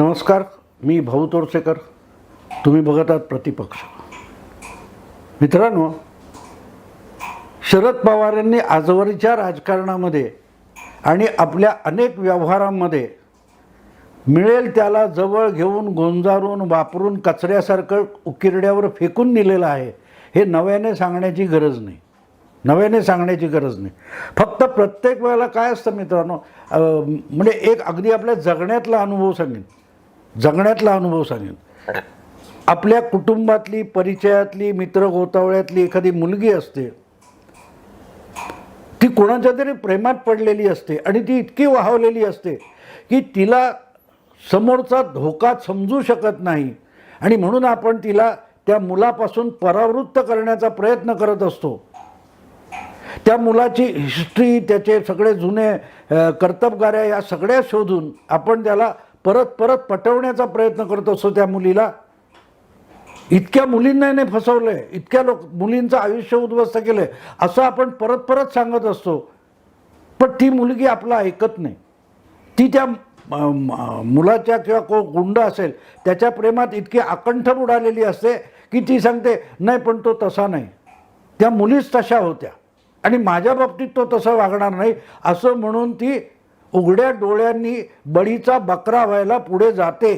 नमस्कार मी भाऊ तोरसेकर तुम्ही बघत आहात प्रतिपक्ष. मित्रांनो शरद पवार यांनी आजवरच्या राजकारणामध्ये आणि आपल्या अनेक व्यवहारांमध्ये मिळेल त्याला जवळ घेऊन गोंजारून वापरून कचऱ्यासारखं उकिरड्यावर फेकून दिलेलं आहे हे नव्याने सांगण्याची गरज नाही. नव्याने सांगण्याची गरज नाही. फक्त प्रत्येक वेळेला काय असतं मित्रांनो म्हणजे एक अगदी आपल्या जगण्यातला अनुभव सांगेन. जगण्यातला अनुभव सांगेन. आपल्या कुटुंबातली परिचयातली मित्र गोतावळ्यातली एखादी मुलगी असते ती कोणाच्या तरी प्रेमात पडलेली असते आणि ती इतकी वाहवलेली असते की तिला समोरचा धोका समजू शकत नाही आणि म्हणून आपण तिला त्या मुलापासून परावृत्त करण्याचा प्रयत्न करत असतो. त्या मुलाची हिस्ट्री त्याचे सगळे जुने कर्तबगाऱ्या या सगळ्या शोधून आपण त्याला परत परत पटवण्याचा प्रयत्न करत असतो त्या मुलीला. इतक्या मुलींना नाही फसवलं आहे इतक्या लोक मुलींचं आयुष्य उद्ध्वस्त केलं आहे असं आपण परत परत सांगत असतो. पण ती मुलगी आपला ऐकत नाही. ती त्या मुलाच्या किंवा को गुंड असेल त्याच्या प्रेमात इतकी आकंठ बुडालेली असते की ती सांगते नाही पण तो तसा नाही. त्या मुलीच तशा होत्या. आणि माझ्या बाबतीत तो तसा वागणार नाही. असं म्हणून ती उघड्या डोळ्यांनी बळीचा बकरा व्हायला पुढे जाते.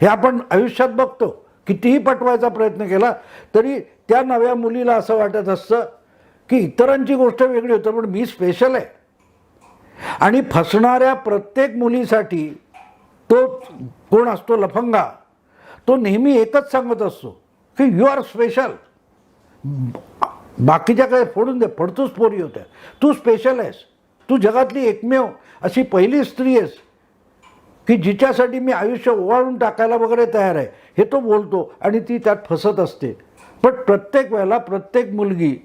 हे आपण आयुष्यात बघतो. कितीही पटवायचा प्रयत्न केला तरी त्या नव्या मुलीला असं वाटत असतं की इतरांची गोष्ट वेगळी होतं पण मी स्पेशल आहे. आणि फसणाऱ्या प्रत्येक मुलीसाठी तो कोण असतो? लफंगा. तो नेहमी एकच सांगत असतो की यू आर स्पेशल बाकीच्या काय फोडून दे फडतूच पोरी होत्या. तू स्पेशल आहेस. तू जगातली एकमेव अशी पहिली स्त्री आहेस की जिच्यासाठी मी आयुष्य ओवाळून टाकायला वगैरे तयार आहे. हे तो बोलतो आणि ती त्यात फसत असते. पण प्रत्येक वेळेला प्रत्येक मुलगी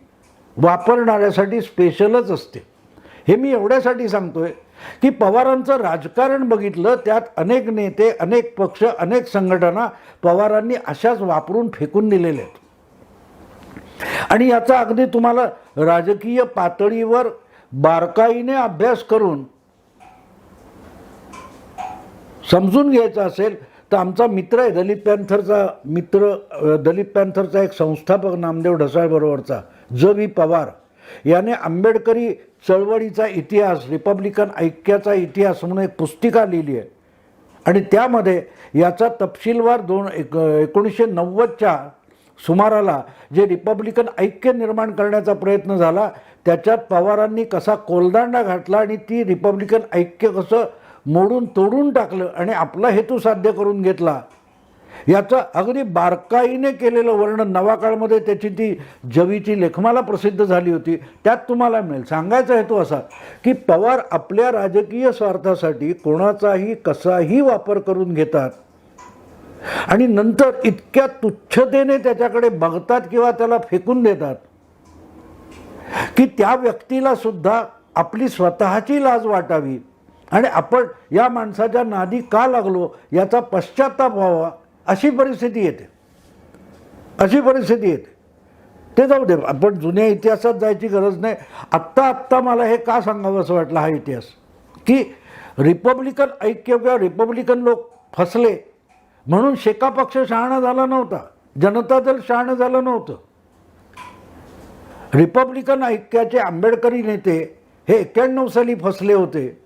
वापरणाऱ्यासाठी स्पेशलच असते. हे मी एवढ्यासाठी सांगतो आहे की पवारांचं राजकारण बघितलं त्यात अनेक नेते अनेक पक्ष अनेक संघटना पवारांनी अशाच वापरून फेकून दिलेल्या आहेत. आणि याचा अगदी तुम्हाला राजकीय पातळीवर बारकाईने अभ्यास करून समजून घ्यायचं असेल तर आमचा मित्र आहे दलित पॅन्थरचा मित्र दलित पॅन्थरचा एक संस्थापक नामदेव ढसाळबरोबरचा ज व्ही पवार. याने आंबेडकरी चळवळीचा इतिहास रिपब्लिकन ऐक्याचा इतिहास म्हणून एक पुस्तिका लिहिली आहे. आणि त्यामध्ये याचा तपशीलवार दोन एक एकोणीसशे नव्वदच्या सुमाराला जे रिपब्लिकन ऐक्य निर्माण करण्याचा प्रयत्न झाला त्याच्यात पवारांनी कसा कोलदांडा घातला आणि ती रिपब्लिकन ऐक्य कसं मोडून तोडून टाकलं आणि आपला हेतू साध्य करून घेतला. याचं अगदी बारकाईने केलेलं वर्णन नवाकाळमध्ये त्याची ती जवीची लेखमाला प्रसिद्ध झाली होती. त्यात तुम्हाला मिळेल. सांगायचा हेतू असा की पवार आपल्या राजकीय स्वार्थासाठी कोणाचाही कसाही वापर करून घेतात. आणि नंतर इतक्या तुच्छतेने त्याच्याकडे बघतात किंवा त्याला फेकून देतात की त्या व्यक्तीला सुद्धा आपली स्वतःची लाज वाटावी. आणि आपण या माणसाच्या नादी का लागलो याचा पश्चाताप व्हावा अशी परिस्थिती येते. अशी परिस्थिती येते. ते जाऊ दे आपण जुन्या इतिहासात जायची गरज नाही. आत्ता आत्ता मला हे का सांगावं असं वाटलं हा इतिहास? की रिपब्लिकन ऐक्य किंवा रिपब्लिकन लोक फसले म्हणून शेका पक्ष शहाणा झाला नव्हता. जनता दल शहाणं झालं नव्हतं. रिपब्लिकन ऐक्याचे आंबेडकरी नेते हे एक्क्याण्णव साली फसले होते.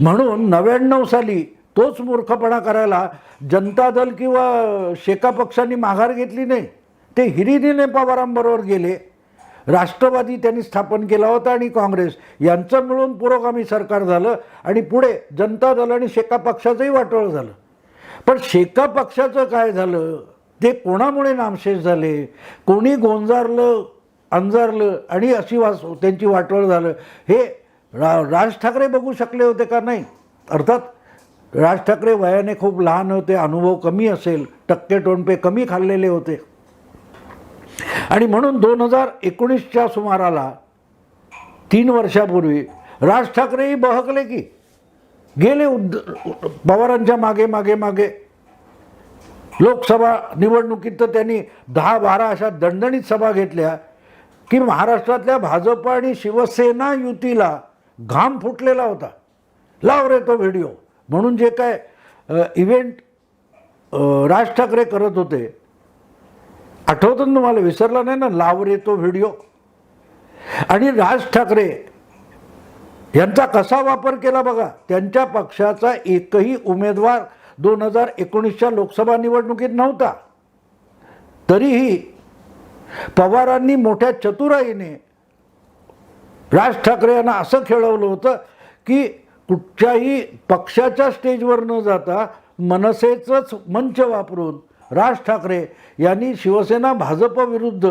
म्हणून नव्याण्णव साली तोच मूर्खपणा करायला जनता दल किंवा शेका पक्षांनी माघार घेतली नाही. ते हिरिरीने पवारांबरोबर गेले. राष्ट्रवादी त्यांनी स्थापन केला होता आणि काँग्रेस. यांचं मिळून पुरोगामी सरकार झालं आणि पुढे जनता दल आणि शेका पक्षाचंही वाटोळ झालं. पण शेका पक्षाचं काय झालं? ते कोणामुळे नामशेष झाले? कोणी गोंजारलं अंजारलं आणि अशी वास त्यांची वाटवळ झालं? हे रा राज ठाकरे बघू शकले होते का नाही? अर्थात राज ठाकरे वयाने खूप लहान होते अनुभव कमी असेल टक्के टोणपे कमी खाल्लेले होते. आणि म्हणून दोन हजार एकोणीसच्या सुमाराला तीन वर्षापूर्वी राज ठाकरेही बहकले की? गेले उद्ध पवारांच्या मागे मागे मागे. लोकसभा निवडणुकीत तर त्यांनी दहा बारा अशा दणदणीत सभा घेतल्या की महाराष्ट्रातल्या भाजप आणि शिवसेना युतीला घाम फुटलेला होता. लाव रे तो व्हिडिओ. म्हणून जे काय इव्हेंट राज ठाकरे करत होते आठवतं तुम्हाला विसरला नाही ना लाव रे तो व्हिडिओ. आणि राज ठाकरे यांचा कसा वापर केला बघा. त्यांच्या पक्षाचा एकही उमेदवार दोन हजार एकोणीसच्या लोकसभा निवडणुकीत नव्हता. तरीही पवारांनी मोठ्या चतुराईने राज ठाकरे यांना असं खेळवलं होतं की कुठच्याही पक्षाच्या स्टेजवर न जाता मनसेचंच मंच वापरून राज ठाकरे यांनी शिवसेना भाजप विरुद्ध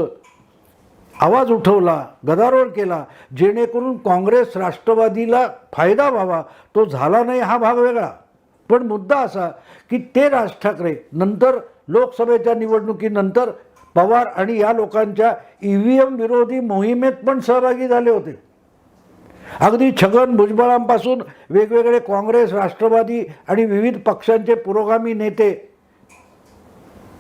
आवाज उठवला गदारोळ केला जेणेकरून काँग्रेस राष्ट्रवादीला फायदा व्हावा तो झाला नाही हा भाग वेगळा. पण मुद्दा असा की ते राज ठाकरे नंतर लोकसभेच्या निवडणुकीनंतर पवार आणि या लोकांच्या ई व्ही एम विरोधी मोहिमेत पण सहभागी झाले होते. अगदी छगन भुजबळांपासून वेगवेगळे काँग्रेस राष्ट्रवादी आणि विविध पक्षांचे पुरोगामी नेते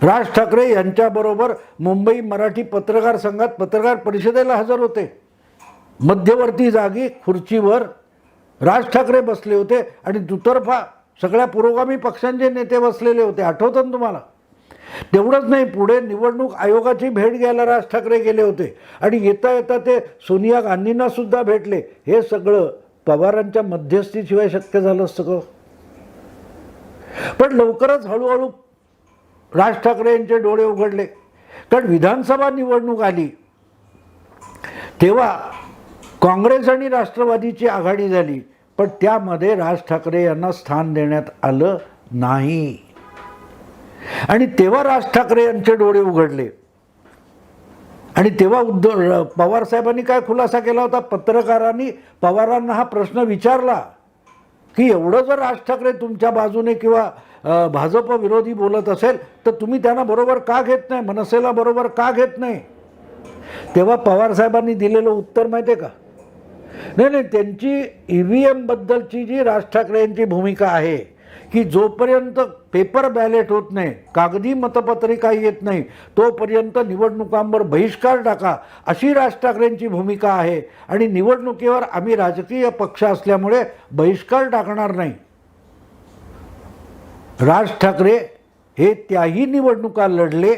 राज ठाकरे यांच्याबरोबर मुंबई मराठी पत्रकार संघात पत्रकार परिषदेला हजर होते. मध्यवर्ती जागी खुर्चीवर राज ठाकरे बसले होते आणि दुतर्फा सगळ्या पुरोगामी पक्षांचे नेते बसलेले होते. आठवतं ना तुम्हाला? तेवढंच नाही पुढे निवडणूक आयोगाची भेट घ्यायला राज ठाकरे गेले होते. आणि येता येता ते सोनिया गांधींना सुद्धा भेटले. हे सगळं पवारांच्या मध्यस्थीशिवाय शक्य झालं असतं पण लवकरच हळूहळू राज ठाकरे यांचे डोळे उघडले. कारण विधानसभा निवडणूक आली तेव्हा काँग्रेस आणि राष्ट्रवादीची आघाडी झाली पण त्यामध्ये राज ठाकरे यांना स्थान देण्यात आलं नाही. आणि तेव्हा राज ठाकरे यांचे डोळे उघडले. आणि तेव्हा उद्धव पवार साहेबांनी काय खुलासा केला होता? पत्रकारांनी पवारांना हा प्रश्न विचारला की एवढं जर राज ठाकरे तुमच्या बाजूने किंवा भाजप विरोधी बोलत असेल तर तुम्ही त्यांना बरोबर का घेत नाही? मनसेला बरोबर का घेत नाही? तेव्हा पवार साहेबांनी दिलेलं उत्तर माहिती आहे का? नाही नाही त्यांची ई व्ही एमबद्दलची जी राज ठाकरे यांची भूमिका आहे की जोपर्यंत पेपर बॅलेट होत नाही कागदी मतपत्रिका येत नाही तोपर्यंत निवडणुकांवर बहिष्कार टाका अशी राज ठाकरेंची भूमिका आहे. आणि निवडणुकीवर आम्ही राजकीय पक्ष असल्यामुळे बहिष्कार टाकणार नाही. राज ठाकरे हे त्याही निवडणुका लढले.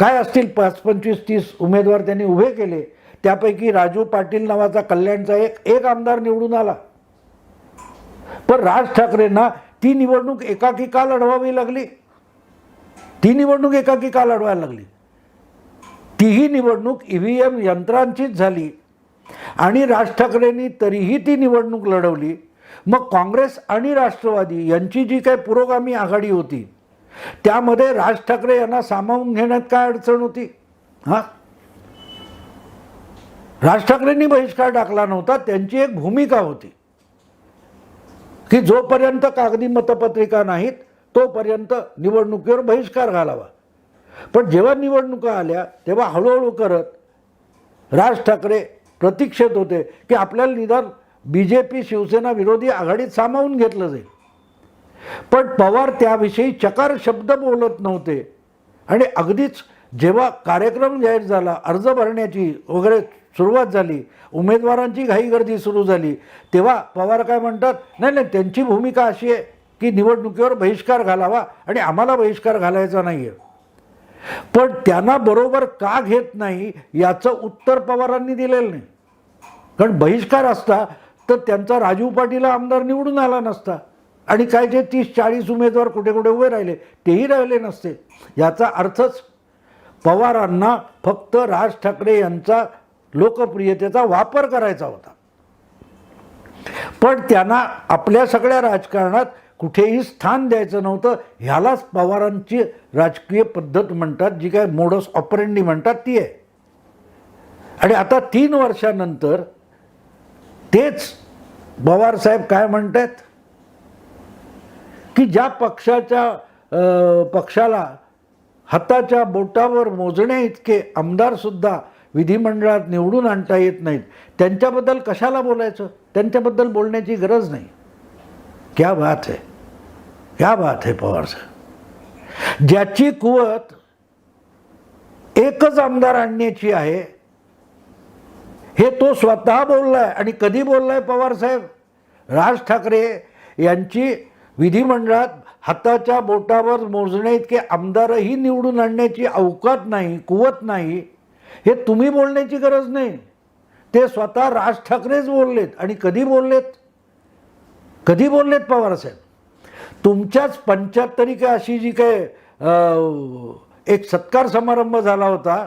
काय असतील पाच पंचवीस तीस उमेदवार त्यांनी उभे केले? त्यापैकी राजू पाटील नावाचा कल्याणचा एक एक आमदार निवडून आला. पण राज ठाकरेंना ती निवडणूक एकाकी का लढवावी लागली. ती निवडणूक एकाकी का लढवायला लागली. तीही निवडणूक ई व्ही एम यंत्रांचीच झाली. आणि राज ठाकरेंनी तरीही ती निवडणूक लढवली. मग काँग्रेस आणि राष्ट्रवादी यांची जी काही पुरोगामी आघाडी होती त्यामध्ये राज ठाकरे यांना सामावून घेण्यात काय अडचण होती? हां? राज ठाकरेंनी बहिष्कार टाकला नव्हता त्यांची एक भूमिका होती. की जोपर्यंत कागदी मतपत्रिका नाहीत तोपर्यंत निवडणुकीवर बहिष्कार घालावा. पण जेव्हा निवडणुका आल्या तेव्हा हळूहळू करत राज ठाकरे प्रतीक्षेत होते की आपल्याला निदान बी जे पी शिवसेना विरोधी आघाडीत सामावून घेतलं जाईल. पण पवार त्याविषयी चकार शब्द बोलत नव्हते. आणि अगदीच जेव्हा कार्यक्रम जाहीर झाला अर्ज भरण्याची वगैरे सुरुवात झाली उमेदवारांची घाई गर्दी सुरू झाली तेव्हा पवार काय म्हणतात नाही नाही त्यांची भूमिका अशी आहे की निवडणुकीवर बहिष्कार घालावा आणि आम्हाला बहिष्कार घालायचा नाही आहे पण त्यांना बरोबर का घेत नाही याचं उत्तर पवारांनी दिलेलं नाही. कारण बहिष्कार असता तर त्यांचा राजू पाटील आमदार निवडून आला नसता. आणि काय जे तीस चाळीस उमेदवार कुठे कुठे उभे राहिले तेही राहिले नसते. याचा अर्थच पवारांना फक्त राज ठाकरे यांचा लोकप्रियतेचा वापर करायचा होता. पण त्यांना आपल्या सगळ्या राजकारणात कुठेही स्थान द्यायचं नव्हतं. ह्यालाच पवारांची राजकीय पद्धत म्हणतात जी काय मोडस ऑपरेंडी म्हणतात ती आहे. आणि आता तीन वर्षानंतर तेच पवार साहेब काय म्हणतात की ज्या पक्षाच्या पक्षाला हाताच्या बोटावर मोजण्या इतके आमदारसुद्धा विधिमंडळात निवडून आणता येत नाहीत त्यांच्याबद्दल कशाला बोलायचं? त्यांच्याबद्दल बोलण्याची गरज नाही. क्या बात आहे क्या बात आहे पवार साहेब. ज्याची कुवत एकच आमदार आणण्याची आहे हे तो स्वतः बोललाय आणि कधी बोललाय पवार साहेब? राज ठाकरे यांची विधिमंडळात हाताच्या बोटावर मोजणे इतके आमदारही निवडून आणण्याची अवकात नाही कुवत नाही. हे तुम्ही बोलण्याची गरज नाही. ते स्वतः राज ठाकरेच बोललेत आणि कधी बोललेत? कधी बोललेत पवारसाहेब तुमच्याच पंच्याहत्तरी काय अशी जी काय एक सत्कार समारंभ झाला होता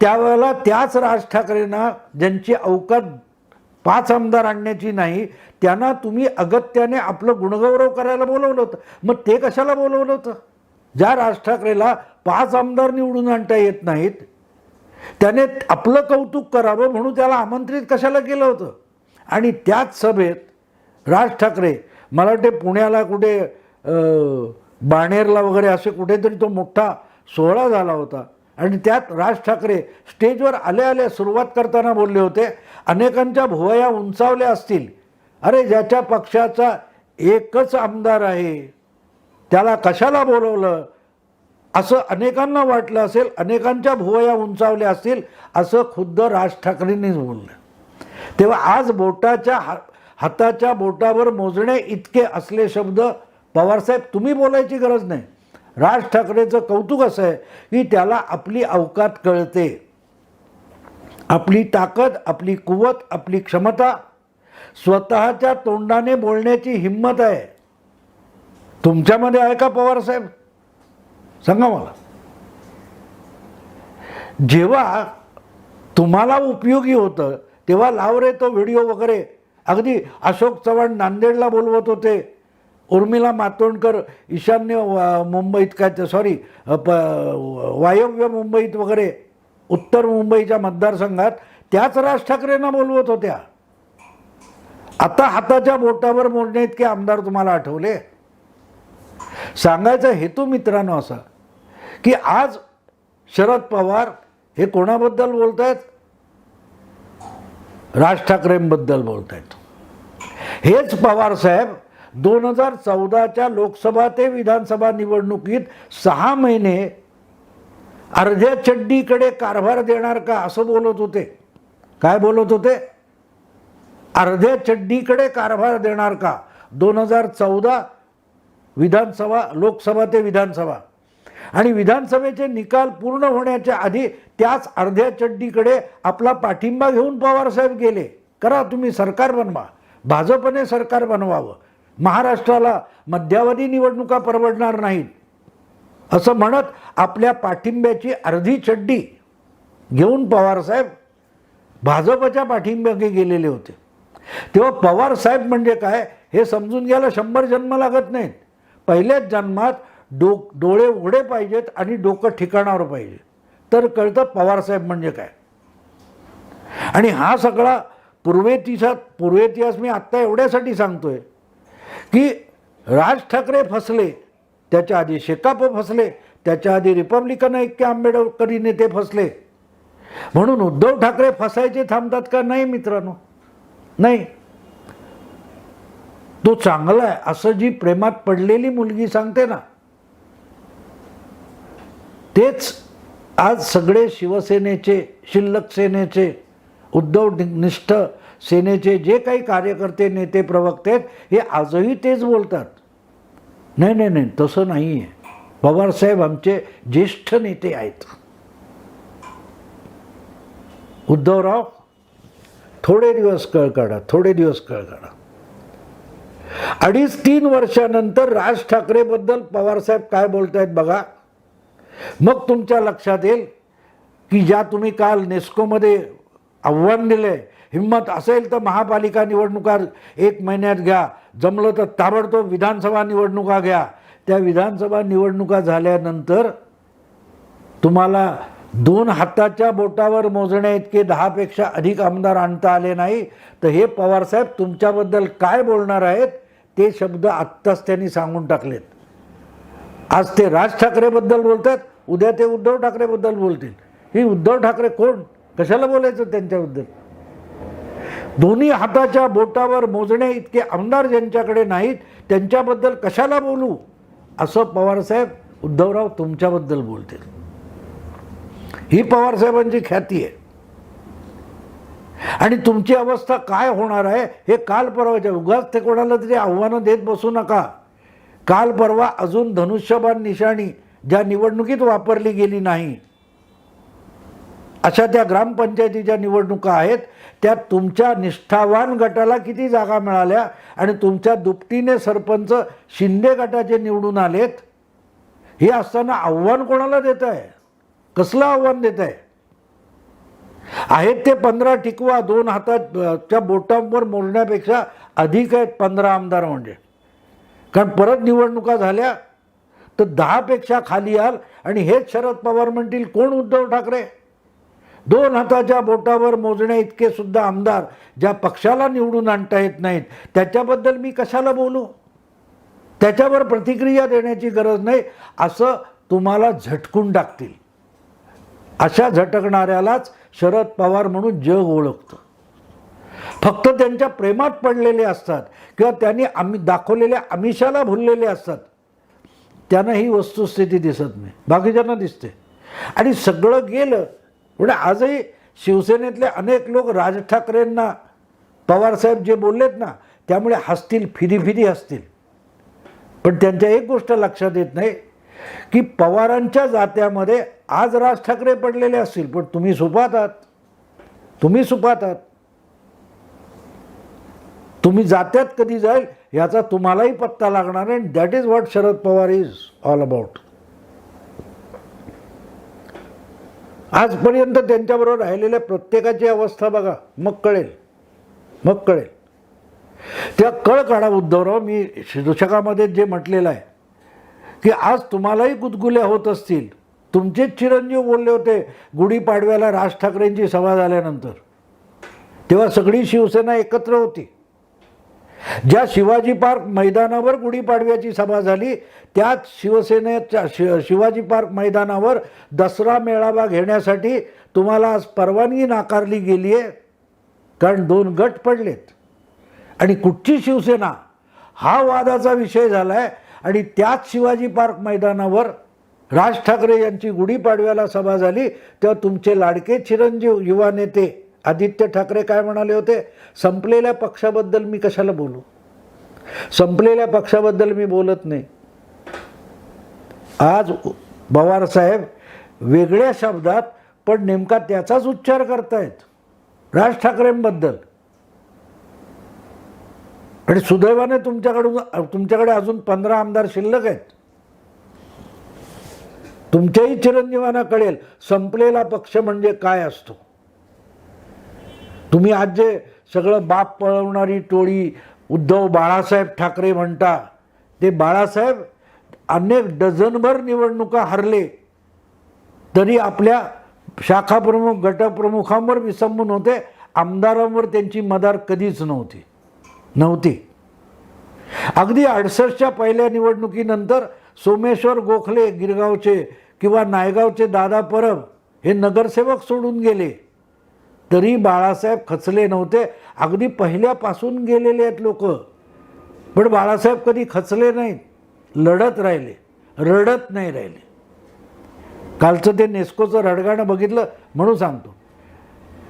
त्यावेळेला त्याच राज ठाकरेंना ज्यांची अवकात पाच आमदार आणण्याची नाही त्यांना तुम्ही अगत्याने आपलं गुणगौरव करायला बोलवलं होतं. मग ते कशाला बोलवलं होतं? ज्या राज ठाकरेला पाच आमदार निवडून आणता येत नाहीत त्याने आपलं कौतुक करावं म्हणून त्याला आमंत्रित कशाला केलं होतं? आणि त्याच सभेत राज ठाकरे मला वाटते पुण्याला कुठे बाणेरला वगैरे असे कुठेतरी तो मोठा सोहळा झाला होता. आणि त्यात राज ठाकरे स्टेजवर आले आले सुरुवात करताना बोलले होते अनेकांच्या भुवया उंचावल्या असतील. अरे ज्याच्या पक्षाचा एकच आमदार आहे त्याला कशाला बोलवलं? असं अनेकांना वाटलं असेल अनेकांच्या भुवया उंचावल्या असतील असं खुद्द राज ठाकरेंनीच बोललं. तेव्हा आज बोटाच्या हा हाताच्या बोटावर मोजणे इतके असले शब्द पवारसाहेब तुम्ही बोलायची गरज नाही. राज ठाकरेचं कौतुक असं आहे की त्याला आपली अवकात कळते. आपली ताकद आपली कुवत आपली क्षमता स्वतःच्या तोंडाने बोलण्याची हिंमत आहे. तुमच्यामध्ये आहे का पवारसाहेब सांगा मला. जेव्हा तुम्हाला उपयोगी होतं तेव्हा लाव रे तो व्हिडिओ वगैरे. अगदी अशोक चव्हाण नांदेडला बोलवत होते. उर्मिला मातोंडकर ईशान्य वा- मुंबईत काय सॉरी प वायव्य मुंबईत वगैरे उत्तर मुंबईच्या मतदारसंघात त्याच राज ठाकरेंना बोलवत होत्या. आता हाताच्या बोटावर मोडणे इतके आमदार तुम्हाला आठवले? सांगायचा हेतू मित्रांनो असा की आज शरद पवार हे कोणाबद्दल बोलत आहेत राज ठाकरेंबद्दल बोलत आहेत हेच पवार साहेब दोन हजार चौदाच्या लोकसभा ते विधानसभा निवडणुकीत सहा महिने अर्ध्या चड्डीकडे कारभार देणार का असं बोलत होते. काय बोलत होते? अर्ध्या चड्डीकडे कारभार देणार का? दोन हजार चौदा विधानसभा लोकसभा ते विधानसभा. आणि विधानसभेचे निकाल पूर्ण होण्याच्या आधी त्याच अर्ध्या चड्डीकडे आपला पाठिंबा घेऊन पवारसाहेब गेले. करा तुम्ही सरकार बनवा. भाजपने सरकार बनवावं. महाराष्ट्राला मध्यावधी निवडणुका परवडणार नाहीत. असं म्हणत आपल्या पाठिंब्याची अर्धी चड्डी घेऊन पवारसाहेब भाजपच्या पाठिंब्याने गेलेले होते. तेव्हा पवार साहेब म्हणजे काय हे समजून घ्यायला शंभर जन्म लागत नाहीत. पहिल्याच जन्मात डो डोळे उघडे पाहिजेत आणि डोकं ठिकाणावर पाहिजे. तर कळतं पवारसाहेब म्हणजे काय. आणि हा सगळा पूर्वेतिहास पूर्वेतिहास मी आत्ता एवढ्यासाठी सांगतोय. की राज ठाकरे फसले त्याच्या आधी शेकाप फसले त्याच्या आधी रिपब्लिकन ऐक्य आंबेडकरी नेते फसले. म्हणून उद्धव ठाकरे फसायचे थांबतात का? नाही मित्रांनो. नाही. तो चांगला आहे. असं जी प्रेमात पडलेली मुलगी सांगते ना तेच आज सगळे शिवसेनेचे शिल्लक सेनेचे उद्धव निष्ठ सेनेचे जे काही कार्यकर्ते नेते प्रवक्ते आहेत हे आजही तेच बोलतात. नाही नाही नाही तसं नाही आहे पवारसाहेब आमचे ज्येष्ठ नेते आहेत. उद्धवराव थोडे दिवस कळ काढा थोडे दिवस कळ काढा. अडीच तीन वर्षानंतर राज ठाकरेबद्दल पवारसाहेब काय बोलतायत बघा. मग तुमच्या लक्षात येईल की ज्या तुम्ही काल नेस्कोमध्ये आव्हान दिलं आहे हिंमत असेल तर महापालिका निवडणुका एक महिन्यात घ्या. जमलं तर ताबडतोब विधानसभा निवडणुका घ्या. त्या विधानसभा निवडणुका झाल्यानंतर तुम्हाला दोन हाताच्या बोटावर मोजण्या इतके दहापेक्षा अधिक आमदार आणता आले नाही. तर हे पवारसाहेब तुमच्याबद्दल काय बोलणार आहेत ते शब्द आत्ताच त्यांनी सांगून टाकलेत. आज ते राज ठाकरेबद्दल बोलतात उद्या ते उद्धव ठाकरेबद्दल बोलतील. ही उद्धव ठाकरे कोण? कशाला बोलायचं त्यांच्याबद्दल? दोन्ही हाताच्या बोटावर मोजणे इतके आमदार ज्यांच्याकडे नाहीत त्यांच्याबद्दल कशाला बोलू? असं पवारसाहेब उद्धवराव तुमच्याबद्दल बोलतील. ही पवारसाहेबांची ख्याती आहे. आणि तुमची अवस्था काय होणार आहे हे काल परवाच्या उगाच ते कोणाला तरी आव्हानं देत बसू नका. काल परवा अजून धनुष्यबाण निशाणी ज्या निवडणुकीत वापरली गेली नाही अशा त्या ग्रामपंचायतीच्या निवडणुका आहेत त्या तुमच्या निष्ठावान गटाला किती जागा मिळाल्या आणि तुमच्या दुपटीने सरपंच शिंदे गटाचे निवडून आलेत हे असताना आव्हान कोणाला देत आहे कसलं आव्हान देत आहे आहेत ते पंधरा टिकवा दोन हातात बोटांवर मोडण्यापेक्षा अधिक आहेत पंधरा आमदार म्हणजे. कारण परत निवडणुका झाल्या तर दहापेक्षा खाली याल आणि हेच शरद पवार म्हणतील कोण उद्धव ठाकरे? दोन हाताच्या बोटावर मोजण्या इतके सुद्धा आमदार ज्या पक्षाला निवडून आणता येत नाहीत त्याच्याबद्दल मी कशाला बोलू? त्याच्यावर प्रतिक्रिया देण्याची गरज नाही असं तुम्हाला झटकून टाकतील. अशा झटकणाऱ्यालाच शरद पवार म्हणून जग ओळखतं. फक्त त्यांच्या प्रेमात पडलेले असतात किंवा त्यांनी आम्ही दाखवलेल्या आमिषाला भुललेले असतात. त्यांना ही वस्तुस्थिती दिसत नाही. बाकीच्यांना दिसते. आणि सगळं गेलं म्हणजे आजही शिवसेनेतले अनेक लोक राज ठाकरेंना पवारसाहेब जे बोललेत ना त्यामुळे हसतील फिरी फिरी हसतील. पण त्यांच्या एक गोष्ट लक्षात येत नाही की पवारांच्या जात्यामध्ये आज राज ठाकरे पडलेले असतील पण तुम्ही सुपात आहात. तुम्ही सुपात आहात. तुम्ही जात्यात कधी जाईल याचा तुम्हालाही पत्ता लागणार आणि that is what Sharad Pawar is all about आजपर्यंत त्यांच्याबरोबर राहिलेल्या प्रत्येकाची अवस्था बघा. मग कळेल. मग कळेल. त्या कळ काढा उद्धवराव मी शीर्षकामध्ये जे म्हटलेलं आहे की आज तुम्हालाही गुदगुल्या होत असतील. तुमचेच चिरंजीव बोलले होते गुढीपाडव्याला राज ठाकरेंची सभा झाल्यानंतर. तेव्हा सगळी शिवसेना एकत्र होती. ज्या शिवाजी पार्क मैदानावर गुढीपाडव्याची सभा झाली त्याच शिवसेनेच्या शि शिवाजी पार्क मैदानावर दसरा मेळावा घेण्यासाठी तुम्हाला आज परवानगी नाकारली गेली आहे कारण दोन गट पडलेत. आणि कुठची शिवसेना? हा वादाचा विषय झाला आहे आणि त्याच शिवाजी पार्क मैदानावर राज ठाकरे यांची गुढीपाडव्याला सभा झाली तेव्हा तुमचे लाडके चिरंजीव युवा नेते आदित्य ठाकरे काय म्हणाले होते? संपलेल्या पक्षाबद्दल मी कशाला बोलू? संपलेल्या पक्षाबद्दल मी बोलत नाही. आज पवारसाहेब वेगळ्या शब्दात पण नेमका त्याचाच उच्चार करतायत राज ठाकरेंबद्दल. आणि सुदैवाने तुमच्याकडून तुमच्याकडे अजून पंधरा आमदार शिल्लक आहेत. तुमच्याही चिरंजीवांना कळेल संपलेला पक्ष म्हणजे काय असतो. तुम्ही आज जे सगळं बाप पळवणारी टोळी उद्धव बाळासाहेब ठाकरे म्हणता ते बाळासाहेब अनेक डझनभर निवडणुका हरले तरी आपल्या शाखाप्रमुख गटप्रमुखांवर विसंबून होते. आमदारांवर त्यांची मदार कधीच नव्हती. नव्हती. अगदी अडसष्टच्या पहिल्या निवडणुकीनंतर सोमेश्वर गोखले गिरगावचे किंवा नायगावचे दादा परब हे नगरसेवक सोडून गेले. तरी बाळासाहेब खचले नव्हते. अगदी पहिल्यापासून गेलेले आहेत लोक. पण बाळासाहेब कधी खचले नाहीत. लढत राहिले. रडत नाही राहिले. कालचं ते नेस्कोचं रडगाणं बघितलं म्हणून सांगतो.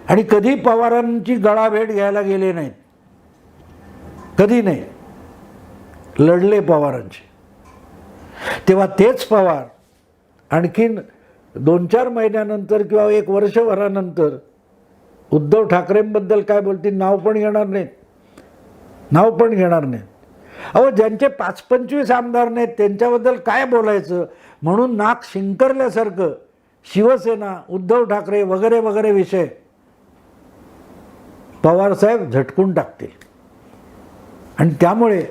आणि कधी पवारांची गळाभेट घ्यायला गेले नाहीत. कधी नाही. लढले पवारांचे. तेव्हा तेच पवार आणखीन दोन चार महिन्यानंतर किंवा एक वर्षभरानंतर उद्धव ठाकरेंबद्दल काय बोलतील? नाव पण घेणार नाहीत. नाव पण घेणार नाहीत. अहो ज्यांचे पाच पंचवीस आमदार नाहीत त्यांच्याबद्दल काय बोलायचं? म्हणून नाक शिंकरल्यासारखं शिवसेना उद्धव ठाकरे वगैरे वगैरे विषय. पवारसाहेब झटकून टाकतील. आणि त्यामुळे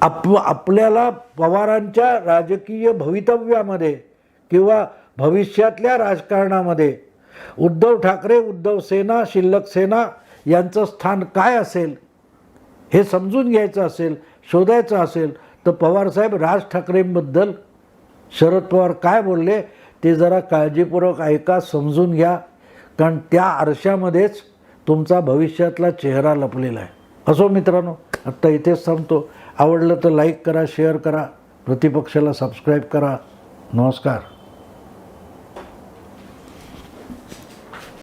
आप आपल्याला पवारांच्या राजकीय भवितव्यामध्ये किंवा भविष्यातल्या राजकारणामध्ये उद्धव ठाकरे उद्धव सेना शिल्लक सेना यांचं स्थान काय असेल? हे समजून घ्यायचं असेल शोधायचं असेल तर पवारसाहेब राज ठाकरेंबद्दल शरद पवार काय बोलले ते जरा काळजीपूर्वक ऐका समजून घ्या. कारण त्या आरशामध्येच तुमचा भविष्यातला चेहरा लपलेला आहे. असो मित्रांनो आत्ता इथेच थांबतो. आवडलं तर लाईक करा शेअर करा. प्रतिपक्षाला सबस्क्राईब करा. नमस्कार.